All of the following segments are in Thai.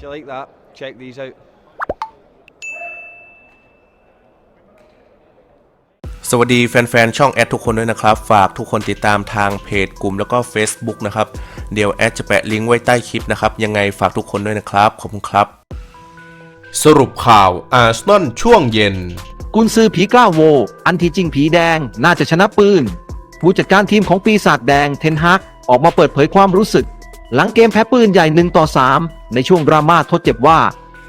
If you like that, check these out. สวัสดีแฟนๆ ช่องแอดทุกคนด้วยนะครับ ฝากทุกคนติดตามทางเพจกลุ่มแล้วก็ Facebook นะครับ เดี๋ยวแอดจะแปะลิงก์ไว้ใต้คลิปนะครับ ยังไงฝากทุกคนด้วยนะครับ ขอบคุณครับ สรุปข่าวอาร์เซนอลช่วงเย็น กุนซือผีกล้าโว อันที่จริงผีแดงน่าจะชนะปืน ผู้จัดการทีมของปีศาจแดงเทนฮากออกมาเปิดเผยความรู้สึก หลังเกมแพ้ปืนใหญ่1ต่อ3 ในช่วงดราม่าทดเจ็บว่า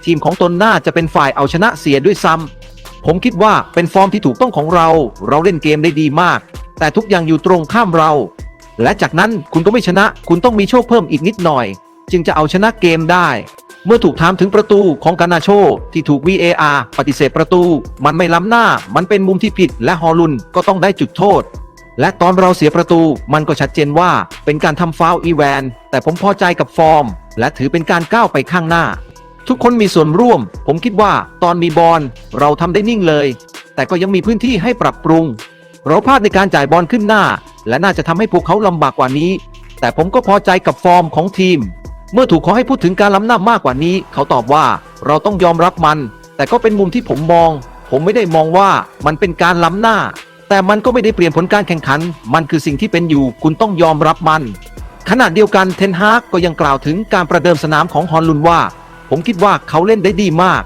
ทีมของตนน่าจะเป็นฝ่ายเอาชนะเสียด้วยซ้ำผมคิดว่าเป็นฟอร์มที่ถูกต้องของเรา เราเล่นเกมได้ดีมาก แต่ทุกอย่างอยู่ตรงข้ามเรา และจากนั้นคุณก็ไม่ชนะ คุณต้องมีโชคเพิ่มอีกนิดหน่อย จึงจะเอาชนะเกมได้ เมื่อถูกถามถึงประตูของกานาโช ที่ถูก VAR ปฏิเสธประตู มันไม่ล้ำหน้า มันเป็นมุมที่ผิด และฮอลลุนก็ต้องได้จุดโทษ และตอนเราเสียประตูมันก็ชัดเจนว่าเป็นการทำฟาวอีแวน แต่ผมพอใจกับฟอร์ม และถือเป็นการก้าวไปข้างหน้า ทุกคนมีส่วนร่วม ผมคิดว่าตอนมีบอลเราทำได้นิ่งเลย แต่ก็ยังมีพื้นที่ให้ปรับปรุง เราพลาดในการจ่ายบอลขึ้นหน้า และน่าจะทำให้พวกเขาลำบากกว่านี้ แต่ผมก็พอใจกับฟอร์มของทีม เมื่อถูกขอให้พูดถึงการล้ำหน้ามากกว่านี้ เขาตอบว่าเราต้องยอมรับมัน แต่ก็เป็นมุมที่ผมมอง ผมไม่ได้มองว่ามันเป็นการล้ำหน้า แต่มันก็ไม่ได้เปลี่ยนผลการแข่งขัน มันคือสิ่งที่เป็นอยู่ คุณต้องยอมรับมัน ขณะเดียวกันเทนฮากก็ยังกล่าวถึงการประเดิมสนามของฮอนลุนว่า ผมคิดว่าเขาเล่นได้ดีมาก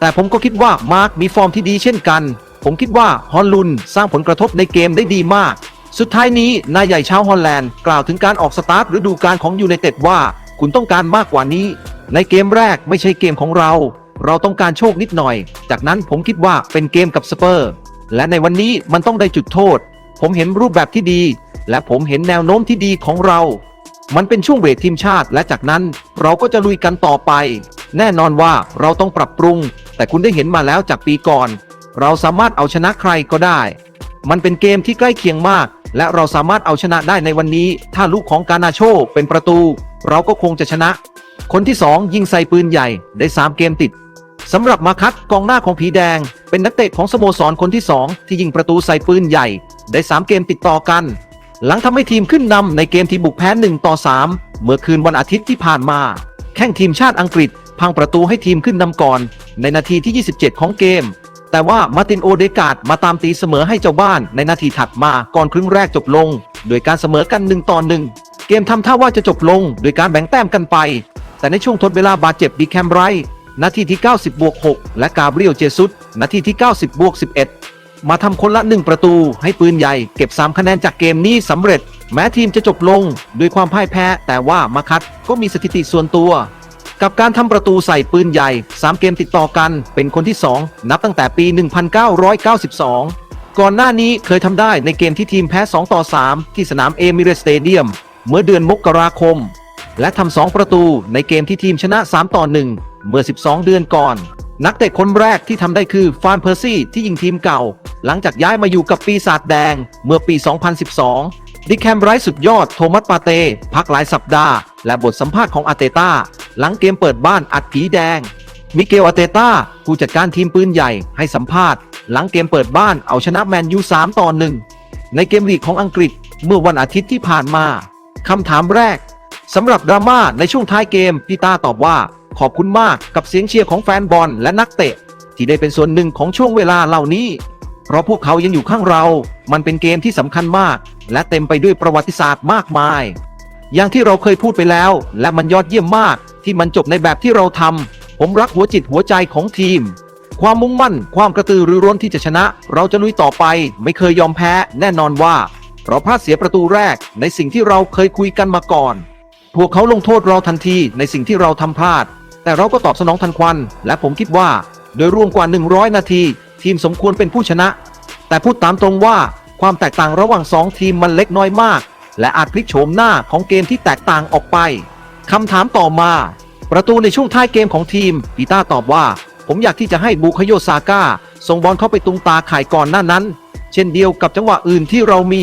แต่ผมก็คิดว่ามาร์คมีฟอร์มที่ดีเช่นกัน ผมคิดว่าฮอนลุนสร้างผลกระทบในเกมได้ดีมาก สุดท้ายนี้นายใหญ่ชาวฮอลแลนด์กล่าวถึงการออกสตาร์ทฤดูกาลของยูไนเต็ดว่า คุณต้องการมากกว่านี้ ในเกมแรกไม่ใช่เกมของเรา เราต้องการโชคนิดหน่อย จากนั้นผมคิดว่าเป็นเกมกับสเปอร์ และในวันนี้มันต้องได้จุดโทษ ผมเห็นรูปแบบที่ดี และผมเห็นแนวโน้มที่ดีของเรา มันเป็นช่วงเบรกทีมชาติ และจากนั้นเราก็จะลุยกันต่อไป แน่นอนว่าเราต้องปรับปรุง แต่คุณได้เห็นมาแล้วจากปีก่อน เราสามารถเอาชนะใครก็ได้ มันเป็นเกมที่ใกล้เคียงมาก และเราสามารถเอาชนะได้ในวันนี้ ถ้าลูกของกานาโชเป็นประตู เราก็คงจะชนะ คนที่2ยิงใส่ปืนใหญ่ได้3เกมติด สำหรับมาคัตกองหน้าของผีแดง เป็นนักเตะของสโมสรคนที่ 2 ที่ยิงประตูใส่ปืนใหญ่ ได้ 3 เกมติดต่อกัน หลังทำให้ทีมขึ้นนำในเกมที่บุกแพ้1ต่อ 3 เมื่อคืนวันอาทิตย์ที่ผ่านมา แข่งทีมชาติอังกฤษ พังประตูให้ทีมขึ้นนำก่อน ในนาทีที่ 27 ของเกม แต่ว่ามาร์ตินโอเดกาดมาตามตีเสมอให้เจ้าบ้านในนาทีถัดมาก่อนครึ่งแรกจบลง โดยการเสมอกัน1ต่อ1เกมทำท่าว่าจะจบลง โดยการแบ่งแต้มกันไป แต่ในช่วงทดเวลาบาดเจ็บดีแคมไร นาทีที่ 90 บวก 6 และกาเบรียลเจซุสนาทีที่ 90 บวก 11 มาทำคนละ 1 ประตูให้ปืนใหญ่ เก็บ 3 คะแนนจากเกมนี้สำเร็จ แม้ทีมจะจบลงด้วยความพ่ายแพ้ แต่ว่ามาคัตก็มีสถิติส่วนตัว กับการทำประตูใส่ปืนใหญ่ 3 เกมติดต่อกันเป็นคนที่ 2 นับตั้งแต่ปี 1992 ก่อนหน้านี้เคยทำได้ในเกมที่ทีมแพ้ 2 ต่อ 3 ที่สนามเอมิเรสเตเดียมเมื่อเดือนมกราคม และทำ2ประตูในเกมที่ทีมชนะ 3 ต่อ 1 เมื่อ 12 เดือนก่อน นักเตะคนแรกที่ทำได้คือฟานเพอร์ซี่ที่ยิงทีมเก่า หลังจากย้ายมาอยู่กับปีศาจแดงเมื่อปี 2012 ดิแคมไรท์สุดยอดโทมัสปาเต้พักหลายสัปดาห์ และบทสัมภาษณ์ของอาเตต้าหลังเกมเปิดบ้านอัดผีแดง มิเกลอาเตต้าผู้จัดการทีมปืนใหญ่ให้สัมภาษณ์ หลังเกมเปิดบ้านเอาชนะแมนยู3ต่อ1ในเกมลีกของอังกฤษเมื่อวันอาทิตย์ที่ผ่านมาคำถามแรกสำหรับดราม่าในช่วงท้ายเกมพี่ต้าตอบว่า ขอบคุณมากกับเสียงเชียร์ของแฟนบอลและนักเตะ ที่ได้เป็นส่วนหนึ่งของช่วงเวลาเหล่านี้ เพราะพวกเขายังอยู่ข้างเรา มันเป็นเกมที่สำคัญมาก และเต็มไปด้วยประวัติศาสตร์มากมาย อย่างที่เราเคยพูดไปแล้ว และมันยอดเยี่ยมมากที่มันจบในแบบที่เราทำผมรักหัวจิตหัวใจของทีม ความมุ่งมั่น ความกระตือรือร้นที่จะชนะ เราจะลุยต่อไป ไม่เคยยอมแพ้ แน่นอนว่าเราพลาดเสียประตูแรกในสิ่งที่เราเคยคุยกันมาก่อน พวกเขาลงโทษเราทันทีในสิ่งที่เราทำพลาด แต่เราก็ตอบสนองทันควัน และผมคิดว่า โดยรวมกว่า 100 นาที ทีมสมควรเป็นผู้ชนะ แต่พูดตามตรงว่าความแตกต่างระหว่าง 2 ทีมมันเล็กน้อยมาก และอาจพลิกโฉมหน้าของเกมที่แตกต่างออกไปคำถามต่อมา ประตูในช่วงท้ายเกมของทีมปีต้าตอบว่า ผมอยากที่จะให้บุคโยซาก้าส่งบอลเข้าไปตรงตาข่ายก่อนหน้านั้น เช่นเดียวกับจังหวะอื่นที่เรามี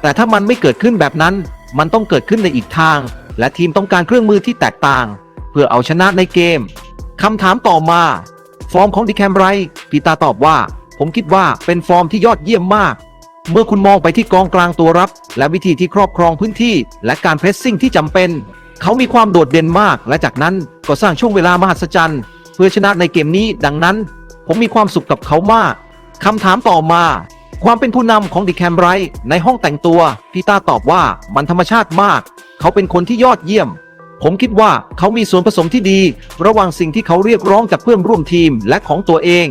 แต่ถ้ามันไม่เกิดขึ้นแบบนั้น มันต้องเกิดขึ้นในอีกทาง และทีมต้องการเครื่องมือที่แตกต่าง พื่อเอาชนะในเกมคำถามต่อมา ฟอร์มของดิแคมไรท์ปีตาตอบว่า ผมคิดว่าเป็นฟอร์มที่ยอดเยี่ยมมาก เมื่อคุณมองไปที่กองกลางตัวรับ และวิธีที่ครอบครองพื้นที่ และการเพรสซิ่งที่จำเป็น เขามีความโดดเด่นมาก และจากนั้นก็สร้างช่วงเวลามหัศจรรย์ เพื่อชนะในเกมนี้ ดังนั้น ผมมีความสุขกับเขามากคำถามต่อมา ความเป็นผู้นำของดิแคมไรท์ในห้องแต่งตัวพีตาตอบว่ามันธรรมชาติมาก เขาเป็นคนที่ยอดเยี่ยม ผมคิดว่าเขามีส่วนผสมที่ดี ระหว่างสิ่งที่เขาเรียกร้องจากเพื่อนร่วมทีมและของตัวเอง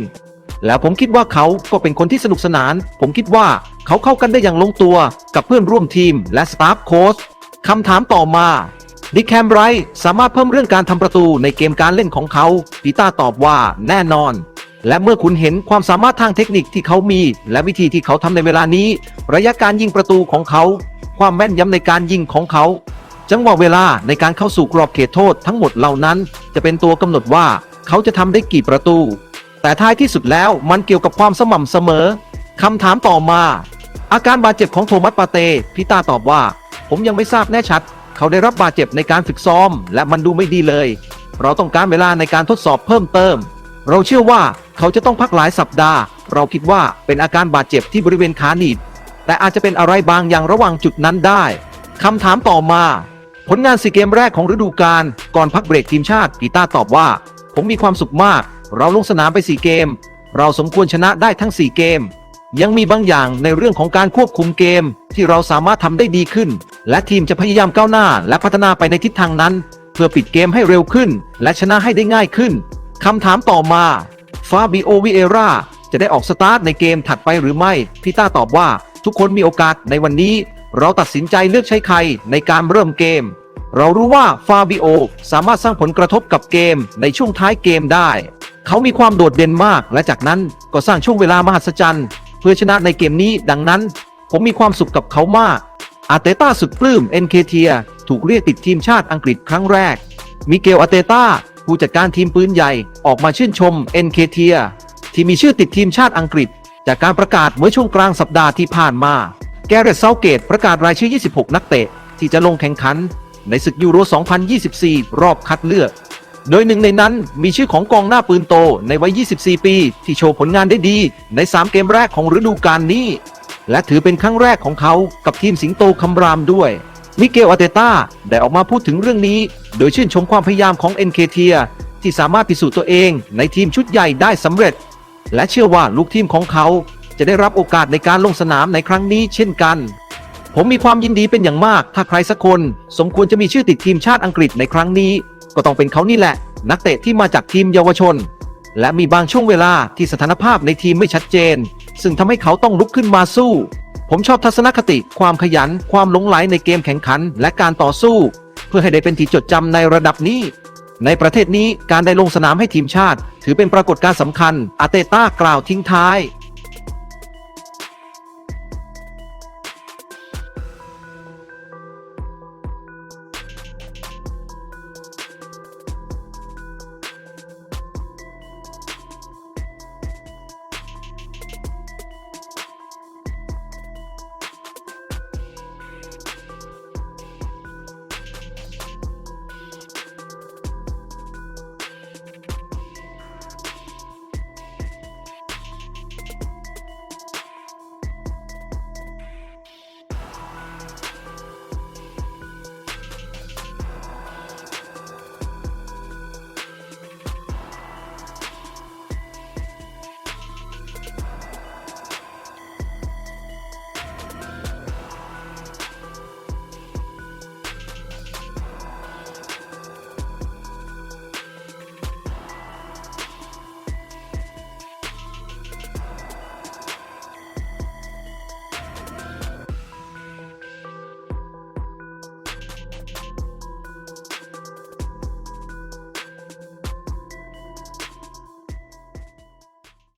แล้วผมคิดว่าเขาก็เป็นคนที่สนุกสนาน ผมคิดว่าเขาเข้ากันได้อย่างลงตัวกับเพื่อนร่วมทีมและสตาฟโค้ชคำถามต่อมาดิแคมไรสามารถเพิ่มเรื่องการทำประตูในเกมการเล่นของเขาปีต้าตอบว่าแน่นอน และเมื่อคุณเห็นความสามารถทางเทคนิคที่เขามี และวิธีที่เขาทำในเวลานี้ ระยะการยิงประตูของเขา ความแม่นยำในการยิงของเขา จังหวะเวลาในการเข้าสู่กรอบเขตโทษทั้งหมดเหล่านั้น จะเป็นตัวกำหนดว่าเขาจะทำได้กี่ประตู แต่ท้ายที่สุดแล้วมันเกี่ยวกับความสม่ำเสมอคำถามต่อมา อาการบาดเจ็บของโทมัสปาเต้พี่ต้าตอบว่า ผมยังไม่ทราบแน่ชัด เขาได้รับบาดเจ็บในการฝึกซ้อม และมันดูไม่ดีเลย เราต้องการเวลาในการทดสอบเพิ่มเติม เราเชื่อว่าเขาจะต้องพักหลายสัปดาห์ เราคิดว่าเป็นอาการบาดเจ็บที่บริเวณขาหนีบแต่อาจจะเป็นอะไรบางอย่างระหว่างจุดนั้นได้คำถามต่อมา ผลงานสีเกมแรกของฤดูกาลก่อนพักเบรกทีมชาติกีตาตอบว่า ผมมีความสุขมาก เราลงสนามไปสีเกม เราสมควรชนะได้ทั้ง 4 เกม ยังมีบางอย่างในเรื่องของการควบคุมเกมที่เราสามารถทำได้ดีขึ้น และทีมจะพยายามก้าวหน้าและพัฒนาไปในทิศทางนั้น เพื่อปิดเกมให้เร็วขึ้น และชนะให้ได้ง่ายขึ้นคำถามต่อมาฟาบิโอวิเอราจะได้ออกสตาร์ทในเกมถัดไปหรือไม่พี่ต้าตอบว่าทุกคนมีโอกาสในวันนี้ เราตัดสินใจเลือกใช้ใครในการเริ่มเกม เรารู้ว่าฟาบิโอสามารถสร้างผลกระทบกับเกมในช่วงท้ายเกมได้ เขามีความโดดเด่นมาก และจากนั้นก็สร้างช่วงเวลามหัศจรรย์เพื่อชนะในเกมนี้ ดังนั้น ผมมีความสุขกับเขามาก อาเตต้าสุดปลื้มเอ็นเคเทียถูกเรียกติดทีมชาติอังกฤษครั้งแรก มิเกลอาเตต้าผู้จัดการทีมปืนใหญ่ออกมาชื่นชมเอ็นเคเทียที่มีชื่อติดทีมชาติอังกฤษ จากการประกาศเมื่อช่วงกลางสัปดาห์ที่ผ่านมา แกเรตเซาเกตประกาศรายชื่อ 26 นักเตะ ที่จะลงแข่งขัน ในศึกยูโร 2024 รอบคัดเลือก โดยหนึ่งในนั้นมีชื่อของกองหน้าปืนโตในวัย 24 ปี ที่โชว์ผลงานได้ดี ใน 3 เกมแรกของฤดูกาลนี้ และถือเป็นครั้งแรกของเขากับทีมสิงโตคำรามด้วย มิเกลอาเตต้าได้ออกมาพูดถึงเรื่องนี้ โดยชื่นชมความพยายามของเอ็นเคเทียที่สามารถพิสูจน์ตัวเองในทีมชุดใหญ่ได้สำเร็จ และเชื่อว่าลูกทีมของเขา จะได้รับโอกาสในการลงสนามในครั้งนี้เช่นกัน ผมมีความยินดีเป็นอย่างมาก ถ้าใครสักคนสมควรจะมีชื่อติดทีมชาติอังกฤษในครั้งนี้ ก็ต้องเป็นเขานี่แหละ นักเตะที่มาจากทีมเยาวชน และมีบางช่วงเวลาที่สถานภาพในทีมไม่ชัดเจน ซึ่งทำให้เขาต้องลุกขึ้นมาสู้ ผมชอบทัศนคติ ความขยัน ความหลงไหลในเกมแข่งขัน และการต่อสู้ เพื่อให้ได้เป็นที่จดจำในระดับนี้ในประเทศนี้การได้ลงสนามให้ทีมชาติ ถือเป็นปรากฏการณ์สำคัญ อาเตต้ากล่าวทิ้งท้าย